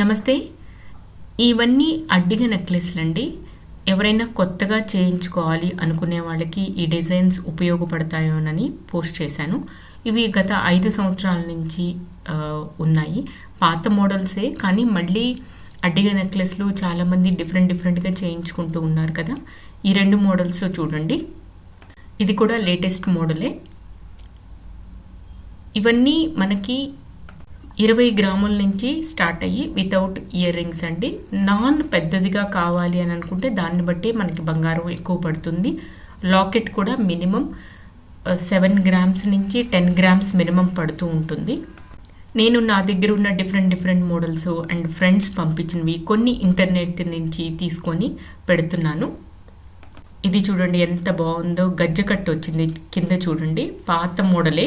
నమస్తే. ఇవన్నీ అడ్డిగ నెక్లెస్లు అండి ఎవరైనా కొత్తగా చేయించుకోవాలి అనుకునే వాళ్ళకి ఈ డిజైన్స్ ఉపయోగపడతాయోనని పోస్ట్ చేశాను. ఇవి గత ఐదు సంవత్సరాల నుంచి ఉన్నాయి. పాత మోడల్సే కానీ మళ్ళీ అడ్డిగ నెక్లెస్లు చాలామంది డిఫరెంట్ డిఫరెంట్గా చేయించుకుంటూ ఉన్నారు కదా. ఈ రెండు మోడల్స్ చూడండి. ఇది కూడా లేటెస్ట్ మోడలే. ఇవన్నీ మనకి ఇరవై గ్రాముల నుంచి స్టార్ట్ అయ్యి వితౌట్ ఇయర్ రింగ్స్ అండి. నాన్ పెద్దదిగా కావాలి అని అనుకుంటే దాన్ని బట్టి మనకి బంగారం ఎక్కువ పడుతుంది. లాకెట్ కూడా మినిమం సెవెన్ గ్రామ్స్ నుంచి టెన్ గ్రామ్స్ మినిమం పడుతూ ఉంటుంది. నేను నా దగ్గర ఉన్న different different models and friends పంపించినవి కొన్ని ఇంటర్నెట్ నుంచి తీసుకొని పెడుతున్నాను. ఇది చూడండి ఎంత బాగుందో. గజ్జకట్టు వచ్చింది కింద చూడండి. పాత మోడలే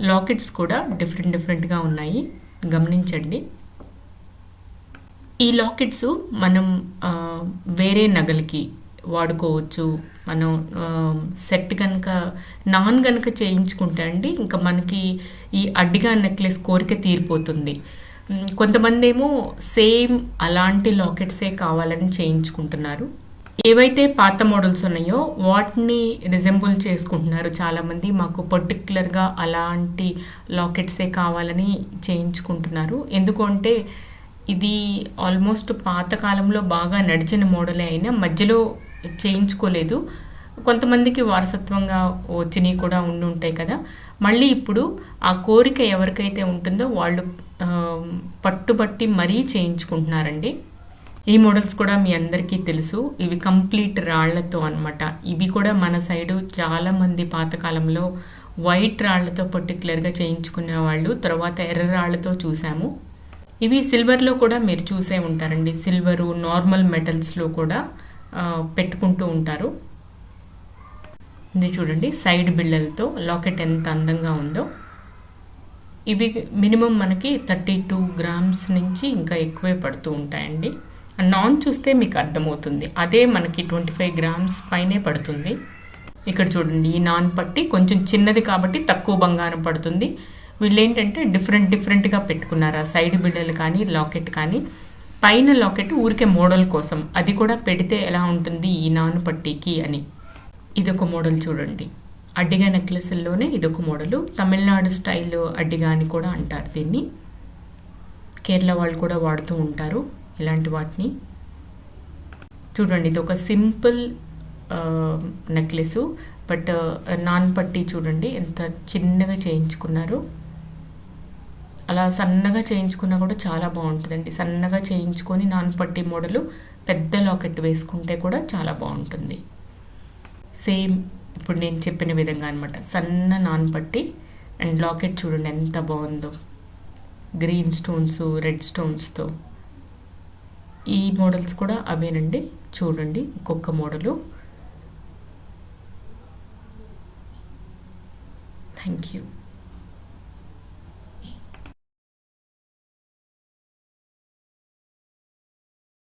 లాకెట్స్ కూడా డిఫరెంట్ డిఫరెంట్గా ఉన్నాయి. గమనించండి. ఈ లాకెట్స్ మనం వేరే నగలకి వాడుకోవచ్చు. మనం సెట్ కనుక నాన్ కనుక చేయించుకుంటే అండి ఇంకా మనకి ఈ అడ్డిగా నెక్లెస్ కోరిక తీరిపోతుంది. కొంతమంది ఏమో సేమ్ అలాంటి లాకెట్సే కావాలని చేయించుకుంటున్నారు. ఏవైతే పాత మోడల్స్ ఉన్నాయో వాటిని రిజెంబుల్ చేసుకుంటున్నారు చాలామంది. మాకు పర్టికులర్గా అలాంటి లాకెట్సే కావాలని చేయించుకుంటున్నారు. ఎందుకంటే ఇది ఆల్మోస్ట్ పాతకాలంలో బాగా నడిచిన మోడలే అయినా మధ్యలో చేయించుకోలేదు. కొంతమందికి వారసత్వంగా వచ్చినవి కూడా ఉండి ఉంటాయి కదా. మళ్ళీ ఇప్పుడు ఆ కోరిక ఎవరికైతే ఉంటుందో వాళ్ళు పట్టుబట్టి మరీ చేయించుకుంటున్నారండి. ఈ మోడల్స్ కూడా మీ అందరికీ తెలుసు. ఇవి కంప్లీట్ రాళ్ళతో అన్నమాట. ఇవి కూడా మన సైడు చాలా మంది పాతకాలంలో వైట్ రాళ్ళతో పర్టికులర్గా చేయించుకునే వాళ్ళు తర్వాత ఎర్ర రాళ్ళతో చూసాము. ఇవి సిల్వర్లో కూడా మీరు చూసే ఉంటారండి. సిల్వరు నార్మల్ మెటల్స్లో కూడా పెట్టుకుంటూ ఉంటారు. ఇది చూడండి సైడ్ బిళ్ళలతో లాకెట్ ఎంత అందంగా ఉందో. ఇవి మినిమం మనకి థర్టీ టూ గ్రామ్స్ నుంచి ఇంకా ఎక్కువే పడుతూ ఉంటాయండి. నాన్ చూస్తే మీకు అర్థమవుతుంది. అదే మనకి ట్వంటీ ఫైవ్ గ్రామ్స్ పైనే పడుతుంది. ఇక్కడ చూడండి ఈ నాన్ పట్టి కొంచెం చిన్నది కాబట్టి తక్కువ బంగారం పడుతుంది. వీళ్ళు ఏంటంటే డిఫరెంట్ డిఫరెంట్గా పెట్టుకున్నారు. ఆ సైడ్ బిడ్డలు కానీ లాకెట్ కానీ. పైన లాకెట్ ఊరికే మోడల్ కోసం. అది కూడా పెడితే ఎలా ఉంటుంది ఈ నాన్ పట్టీకి అని. ఇదొక మోడల్ చూడండి. అడ్డిగా నెక్లెస్ల్లోనే ఇదొక మోడలు. తమిళనాడు స్టైల్ అడ్డిగా అని కూడా అంటారు దీన్ని. కేరళ వాళ్ళు కూడా వాడుతూ ఉంటారు. ఇలాంటి వాటిని. చూడండి ఇది ఒక సింపుల్ నెక్లెస్. బట్ నాన్ పట్టి చూడండి ఎంత చిన్నగా చేయించుకున్నారు. అలా సన్నగా చేయించుకున్నా కూడా చాలా బాగుంటుందండి. సన్నగా చేయించుకొని నాన్ పట్టి మోడలు పెద్ద లాకెట్ వేసుకుంటే కూడా చాలా బాగుంటుంది. సేమ్ ఇప్పుడు నేను చెప్పిన విధంగా అనమాట సన్న నాన్ పట్టి అండ్ లాకెట్ చూడండి ఎంత బాగుందో. గ్రీన్ స్టోన్స్ రెడ్ స్టోన్స్తో. ఈ మోడల్స్ కూడా అవేనండి. చూడండి ఇంకొక మోడలు. Thank you